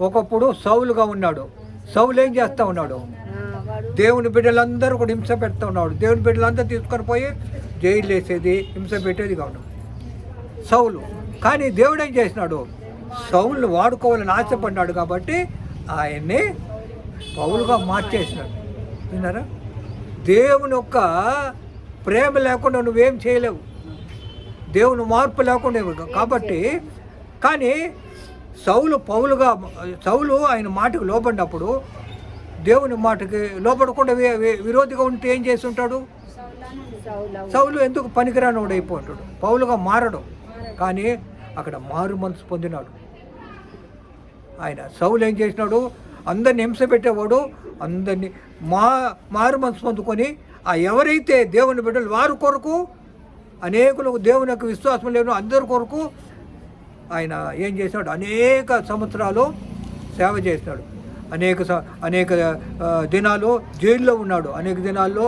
ఒకప్పుడు సౌలుగా ఉన్నాడు. సౌలు ఏం చేస్తూ ఉన్నాడు? దేవుని బిడ్డలందరూ కూడా హింస పెడతా ఉన్నాడు. దేవుని బిడ్డలందరూ తీసుకొని పోయి జైలు వేసేది హింస పెట్టేది కావడం సౌలు. కానీ దేవుడు ఏం చేసినాడు? సౌలు వాడుకోవాలని ఆశపడ్డాడు కాబట్టి ఆయన్ని పౌలుగా మార్చేసినాడు. విన్నారా? దేవుని యొక్క ప్రేమ లేకుండా నువ్వేం చేయలేవు. దేవుని మార్పు లేకుండా కాబట్టి కానీ సౌలు పౌలుగా సౌలు ఆయన మాటకు లోపడినప్పుడు దేవుని మాటకి లోపడకుండా విరోధిగా ఉంటే ఏం చేసి ఉంటాడు సౌలు ఎందుకు ఎందుకు పనికిరానోడు అయిపోతాడు పౌలుగా మారడు. కానీ అక్కడ మారు మనసు పొందినాడు. ఆయన సౌలు ఏం చేసినాడు? అందరిని హింస పెట్టేవాడు అందరినీ మా మారు మనసు పొందుకొని ఆ ఎవరైతే దేవుని బిడ్డలు వారి కొరకు అనేకులకు దేవుని యొక్క విశ్వాసం లేను అందరి కొరకు ఆయన ఏం చేసినాడు అనేక సంవత్సరాలు సేవ చేసినాడు అనేక స- అనేక దినాలు జైల్లో ఉన్నాడు. అనేక దినాల్లో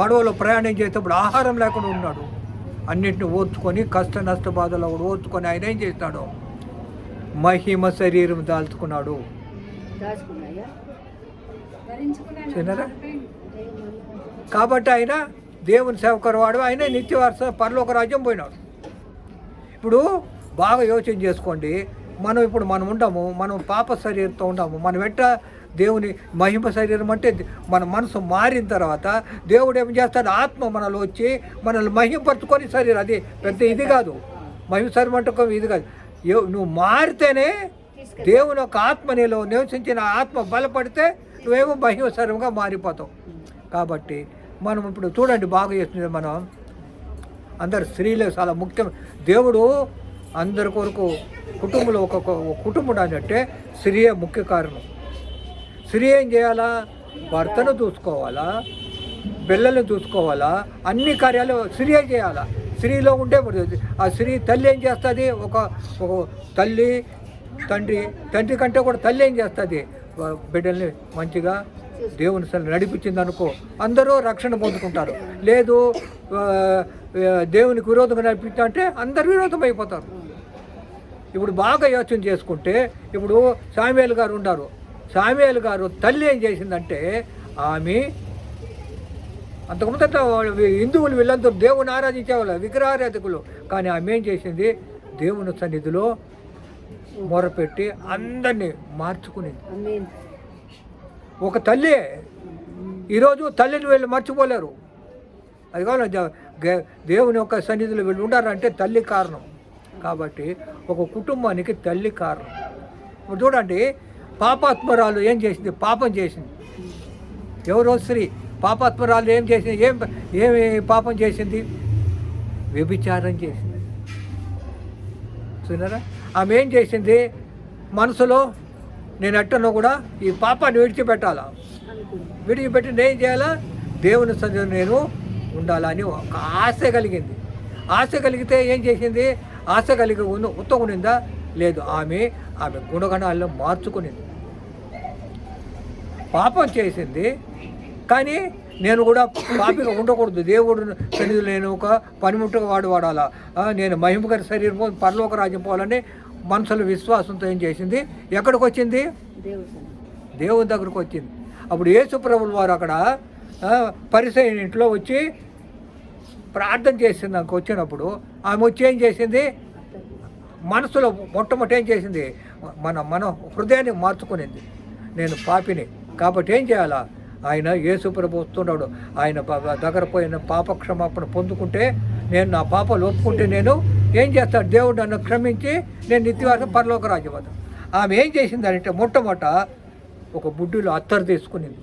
పడవలో ప్రయాణం చేసేటప్పుడు ఆహారం లేకుండా ఉన్నాడు. అన్నింటిని ఓర్చుకొని కష్ట నష్ట బాధలు కూడా ఓర్చుకొని ఆయన ఏం చేసినాడు మహిమ శరీరం దాల్చుకున్నాడు. కాబట్టి ఆయన దేవుని సేవకరు వాడు ఆయన నిత్యవారస పరలోక రాజ్యం పోయినాడు. ఇప్పుడు బాగా యోచన చేసుకోండి. మనం ఇప్పుడు మనం ఉండము మనం పాప శరీరంతో ఉండము. మనం ఎట్ట దేవుని మహిమ శరీరం అంటే మన మనసు మారిన తర్వాత దేవుడు ఏం చేస్తాడు? ఆత్మ మనలో వచ్చి మనల్ని మహిమపరుచుకొని శరీరం. అది పెద్ద ఇది కాదు. మహిమ శరీరం అంటే ఇది కాదు. నువ్వు మారితేనే దేవుని యొక్క ఆత్మ నీలో నివసించిన ఆత్మ బలపడితే నువ్వేమో మహిమ శరీరంగా మారిపోతావు. కాబట్టి మనం ఇప్పుడు చూడండి బాగా చేస్తుంది మనం. అందరు స్త్రీలే చాలా ముఖ్యం. దేవుడు అందరి కొరకు కుటుంబంలో ఒక ఒక కుటుంబం అంటే స్త్రీయే ముఖ్య కారణం. స్త్రీ ఏం చేయాలా? భర్తను చూసుకోవాలా? పిల్లల్ని చూసుకోవాలా? అన్ని కార్యాలు స్త్రీయే చేయాలా? స్త్రీలో ఉంటే పడుతుంది ఆ స్త్రీ తల్లి ఏం చేస్తుంది? ఒక ఒక తల్లి తండ్రి తండ్రి కంటే కూడా తల్లి ఏం చేస్తుంది? బిడ్డల్ని మంచిగా దేవుని సరే నడిపించింది అనుకో అందరూ రక్షణ పొందుకుంటారు. లేదు దేవునికి విరోధంగా నడిపించా అంటే అందరు విరోధం అయిపోతారు. ఇప్పుడు బాగా యోచన చేసుకుంటే ఇప్పుడు సామ్యాలు గారు ఉన్నారు. సామ్యాలు గారు తల్లి ఏం చేసిందంటే ఆమె అంతకుముందట హిందువులు వీళ్ళందరూ దేవుని ఆరాధించేవాళ్ళు విగ్రహారాధకులు. కానీ ఆమె ఏం చేసింది? దేవుని సన్నిధిలో మొరపెట్టి అందరినీ మార్చుకునేది. ఒక తల్లి ఈరోజు తల్లిని వీళ్ళు మర్చిపోలేరు. అది కావాలి దేవుని యొక్క సన్నిధిలో వీళ్ళు ఉండారంటే తల్లి కారణం. కాబట్టి ఒక కుటుంబానికి తల్లి కారణం. చూడండి పాపాత్మరాలు ఏం చేసింది? పాపం చేసింది. ఎవరో స్త్రీ పాపాత్మరాలు ఏం చేసింది? ఏం ఏమి పాపం చేసింది? వ్యభిచారం చేసింది. చూసారా? ఆమె ఏం చేసింది? మనసులో నేను ఎట్టనో కూడా ఈ పాపాన్ని విడిచిపెట్టాలా? విడిచిపెట్టి నేను చేయాలా? దేవుని సన్నిధిలో నేను ఉండాలని ఒక ఆశ కలిగింది. ఆశ కలిగితే ఏం చేసింది? ఆశ కలిగి ఉన్న ఉత్తగునిందా లేదు. ఆమె ఆమె గుణగణాల్లో మార్చుకునింది. పాపం చేసింది. కానీ నేను కూడా పాపిగా ఉండకూడదు. దేవుడు సన్నిధిలో నేను ఒక పనిముట్టుగా వాడు వాడాలా? నేను మహిమకర శరీరం పరలోక రాజ్యం పోవాలని మనసులో విశ్వాసంతో ఏం చేసింది? ఎక్కడికి వచ్చింది. దేవుని దగ్గరకు వచ్చింది. అప్పుడు యేసుప్రభుల వారు అక్కడ పరిసైన ఇంట్లో వచ్చి ప్రార్థన చేసింది. నాకు వచ్చినప్పుడు ఆమె వచ్చి ఏం చేసింది? మనసులో మొట్టమొదటి ఏం చేసింది? మన మన హృదయాన్ని మార్చుకునింది. నేను పాపిని. కాబట్టి ఏం చేయాలా? ఆయన ఏసుప్రభు వస్తున్నాడు. ఆయన దగ్గర పోయిన పాప క్షమాపణ పొందుకుంటే నేను నా పాపలు ఒప్పుకుంటే నేను ఏం చేస్తాడు? దేవుడు నన్ను క్షమించి నేను నిత్యవాసం పరలోక రాజ్యవాదం ఆమె ఏం చేసింది అంటే మొట్టమొదట ఒక బుడ్డిలో అత్తరు తీసుకునింది.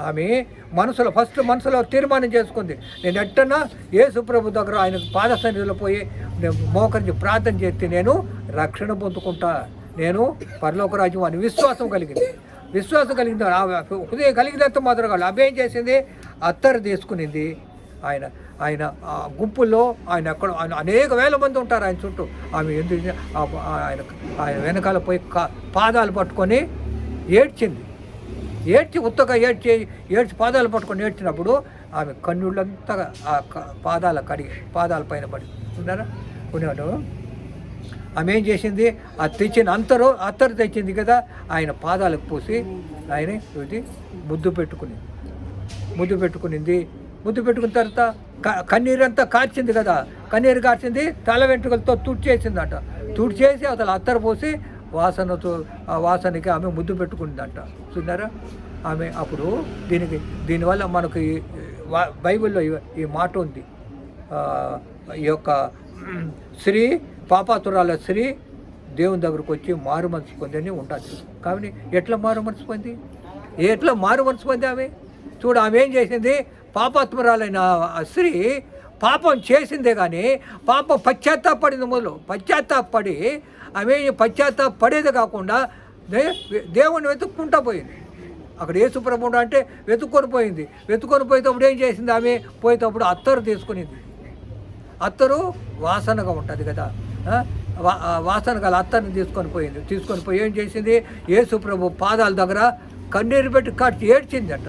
ఆమె మనసులో ఫస్ట్ మనసులో తీర్మానం చేసుకుంది. నేను ఎట్టన్నా సుప్రభు దగ్గర ఆయన పాద సన్నిధిలో పోయి మోకరించి ప్రార్థన చేస్తే నేను రక్షణ పొందుకుంటా. నేను పరలోక రాజ్యం అని విశ్వాసం కలిగింది. విశ్వాసం కలిగింది. ఆ హృదయం కలిగినంత మాత్రం కాదు. అవి చేసింది? అత్తరు తీసుకునింది. ఆయన ఆయన ఆ గుంపుల్లో ఆయన ఎక్కడ ఆయన అనేక వేల మంది ఉంటారు ఆయన చుట్టూ. ఆమె ఎందుకు ఆయన ఆయన వెనకాల పోయి పాదాలు పట్టుకొని ఏడ్చింది. ఏడ్చి ఉత్తగా ఏడ్చి ఏడ్చి పాదాలు పట్టుకొని ఏడ్చినప్పుడు ఆమె కన్నుళ్ళంతా ఆ పాదాల కడిగి పాదాల పైన పడి ఉన్నారా? ఉన్నాడు. ఆమె ఏం చేసింది? ఆ తెచ్చిన అంతరు అత్తరు తెచ్చింది కదా ఆయన పాదాలకు పూసి ఆయన ఇది ముద్దు పెట్టుకుని ముద్దు పెట్టుకునింది. ముద్దు పెట్టుకున్న తర్వాత క- కన్నీరంతా కార్చింది కదా. కన్నీరు కార్చింది తల వెంట్రుకలతో తుడిచేసిందట. తుడిచేసి అతను అత్తరు పోసి వాసనతో ఆ వాసనకి ఆమె ముద్దు పెట్టుకుందంట. చూన్నారా ఆమె అప్పుడు దీనికి దీనివల్ల మనకు ఈ బైబిల్లో ఈ- మాట ఉంది. ఈ యొక్క స్త్రీ పాపాతురాల స్త్రీ దేవుని దగ్గరకు వచ్చి మారు మనసు పొందని అని ఉంటుంది కాబట్టి ఎట్లా మారు మనసు పొంది? ఎట్లా మారు మనసు పొంది ఆమె? చూడు ఆమె ఏం చేసింది? పాపాత్మరాలైన స్త్రీ పాపం చేసిందే కానీ పాపం పశ్చాత్తాపడింది మొదలు. పశ్చాత్తాపడి ఆమె పశ్చాత్తాపడేది కాకుండా దే- వెతుక్కుంటా పోయింది. అక్కడ యేసు అంటే వెతుక్కొని పోయింది. వెతుక్కొని పోయేటప్పుడు ఏం చేసింది ఆమె? పోయేటప్పుడు అత్తరు తీసుకునింది. అత్తరు వాసనగా ఉంటుంది కదా. వాసన గల అత్తర్ని తీసుకొని పోయింది. తీసుకొని పోయి ఏం చేసింది? యేసు ప్రభు పాదాల దగ్గర కన్నీరు పెట్టి కట్టి ఏడ్చింది అంట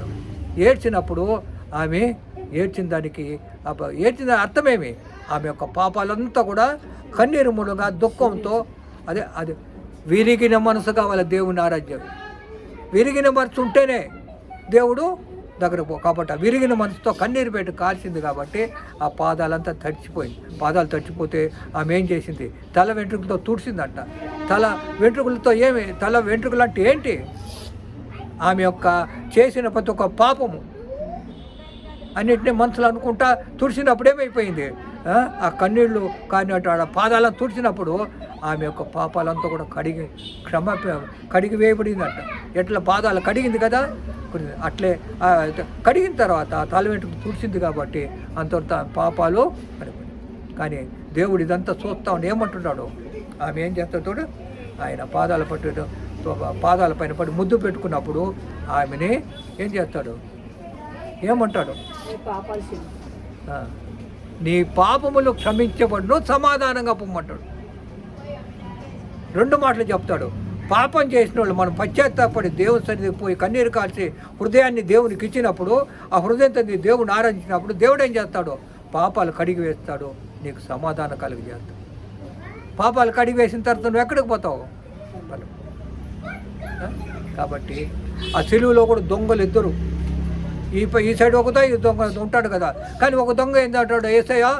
ఏడ్చినప్పుడు ఆమె ఏడ్చిన దానికి ఏడ్చిన దాని అర్థమేమి? ఆమె యొక్క పాపాలంతా కూడా కన్నీరు మూలంగా దుఃఖంతో అదే అది విరిగిన మనసు కావాలి దేవుని ఆరాధ్యం. విరిగిన మనసు ఉంటేనే దేవుడు దగ్గర కాబట్టి విరిగిన మనసుతో కన్నీరు పెట్టి కాల్చింది కాబట్టి ఆ పాదాలంతా తడిచిపోయింది. పాదాలు తడిచిపోతే ఆమె ఏం చేసింది? తల వెంట్రుకలతో తుడిచిందంట తల వెంట్రుకలతో ఏమి? తల వెంట్రుకలు అంటే ఏంటి? ఆమె యొక్క చేసిన ప్రతి ఒక్క పాపము అన్నింటినీ మనసులో అనుకుంటా తుడిచినప్పుడు ఏమైపోయింది ఆ? కన్నీళ్ళు కానినట్టు ఆడ పాదాలను తుడిచినప్పుడు ఆమె యొక్క పాపాలంతా కూడా కడిగి క్షమ కడిగి వేయబడిందంట. ఎట్లా పాదాలు కడిగింది కదా? అట్లే కడిగిన తర్వాత తల వెంట్రుకు తుడిచింది కాబట్టి అంతవరకు పాపాలు కానీ దేవుడు ఇదంతా చూస్తా ఉండి ఏమంటున్నాడు? ఆమె ఏం చేస్తాడు ఆయన పాదాల పట్టు పాదాల పైన పడి ముద్దు పెట్టుకున్నప్పుడు ఆమెని ఏం చేస్తాడు? ఏమంటాడు? నీ పాపములు క్షమించబడును సమాధానంగా పొమ్మంటాడు. రెండు మాటలు చెప్తాడు. పాపం చేసిన వాళ్ళు మనం పశ్చాత్తాపడి దేవుని సన్నిధికి పోయి కన్నీరు కాల్చి హృదయాన్ని దేవునికి ఇచ్చినప్పుడు ఆ హృదయంతో నీ దేవుని ఆరాధించినప్పుడు దేవుడు ఏం చేస్తాడు? పాపాలు కడిగి వేస్తాడు. నీకు సమాధానం కలిగి చేస్తాడు. పాపాలు కడిగి వేసిన తర్వాత నువ్వు ఎక్కడికి పోతావు? కాబట్టి ఆ సెలువులో కూడా దొంగలు ఇద్దరు. ఈ ఈ సైడ్ ఒక ఈ దొంగ ఉంటాడు కదా. కానీ ఒక దొంగ ఏంటంటాడు ఏసయ్యా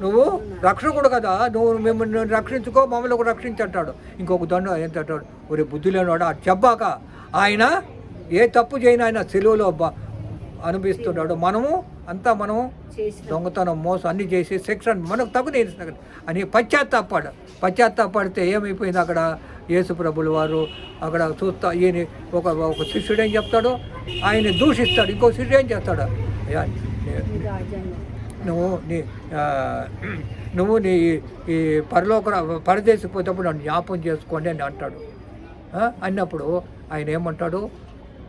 నువ్వు రక్షకుడు కదా. నువ్వు మిమ్మల్ని రక్షించుకో మమ్మల్ని ఒక రక్షించంటాడు. ఇంకొక దొంగ ఏంటంటాడు ఒరే బుద్ధి లేనివాడు ఆ చెప్పాక ఆయన ఏ తప్పు చేయని ఆయన సెలువులో అబ్బా అనిపిస్తున్నాడు మనము అంతా మనము దొంగతనం మోసం అన్ని చేసి శిక్షణ మనకు తగు నేర్చుకున్నాడు అని పశ్చాత్తాపాడు పశ్చాత్తాపడితే ఏమైపోయింది అక్కడ? యేసు ప్రభుల వారు అక్కడ చూస్తా ఈయన ఒక ఒక శిష్యుడు ఏం చెప్తాడు? ఆయన దూషిస్తాడు. ఇంకో శిష్యుడు ఏం చేస్తాడు? నువ్వు నీ నువ్వు నీ ఈ పరలోక పరదేశకు పోతేప్పుడు నన్ను జ్ఞాపం చేసుకోండి అని అంటాడు. అన్నప్పుడు ఆయన ఏమంటాడు?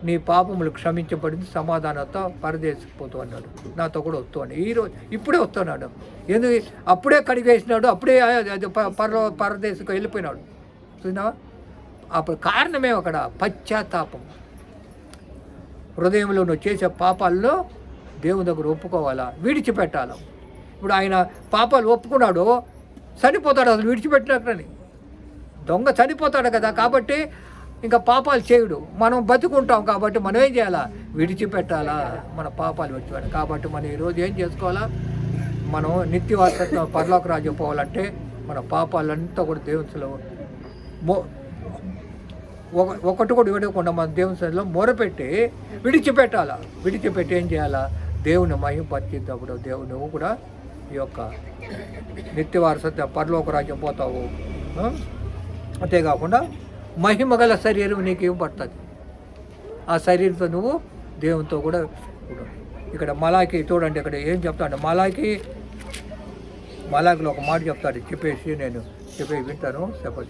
నీ పాపములు క్షమించబడింది సమాధానంతో పరదేశపోతూ అన్నాడు. నాతో కూడా వస్తూ అన్నాడు. ఈరోజు ఇప్పుడే వస్తున్నాడు. ఎందుకు అప్పుడే కడిగేసినాడు అప్పుడే ప- పరలో పరదేశకు వెళ్ళిపోయినాడు. చూసినావా? అప్పుడు కారణమే అక్కడ పశ్చాత్తాపం. హృదయంలో నువ్వు చేసే పాపాల్లో దేవుని దగ్గర ఒప్పుకోవాలా? విడిచిపెట్టాలా? ఇప్పుడు ఆయన పాపాలు ఒప్పుకున్నాడు చనిపోతాడు అసలు విడిచిపెట్టినట్లని. దొంగ చనిపోతాడు కదా కాబట్టి ఇంకా పాపాలు చేయడు. మనం బతుకుంటాం కాబట్టి మనం ఏం చేయాలా? విడిచిపెట్టాలా? మన పాపాలు విడిచిపెట్టాలి కాబట్టి మనం ఈరోజు ఏం చేసుకోవాలా? మనం నిత్యవాసత్వం పరలోక రాజ్యం పోవాలంటే మన పాపాలంతా కూడా దేవునిలో ఒక ఒకటి కూడా విడవకుండా మన దేవుని సన్నిధిలో మొరపెట్టి విడిచిపెట్టాలా? విడిచిపెట్టి ఏం చేయాలా? దేవుని మహింపరిచినప్పుడు దేవుని నువ్వు కూడా ఈ యొక్క నిత్య వారసత్వ పరలోక రాజ్యం పోతావు. అంతేకాకుండా మహిమ గల శరీరం నీకు ఇవ్వబడుతుంది. ఆ శరీరంతో నువ్వు దేవునితో కూడా ఇక్కడ మలాకి చూడండి ఇక్కడ ఏం చెప్తాడు? మలాకి మలాకిలో ఒక మాట చెప్తాడు చెప్పేసి నేను చెప్పేసి వింటాను. చెప్ప.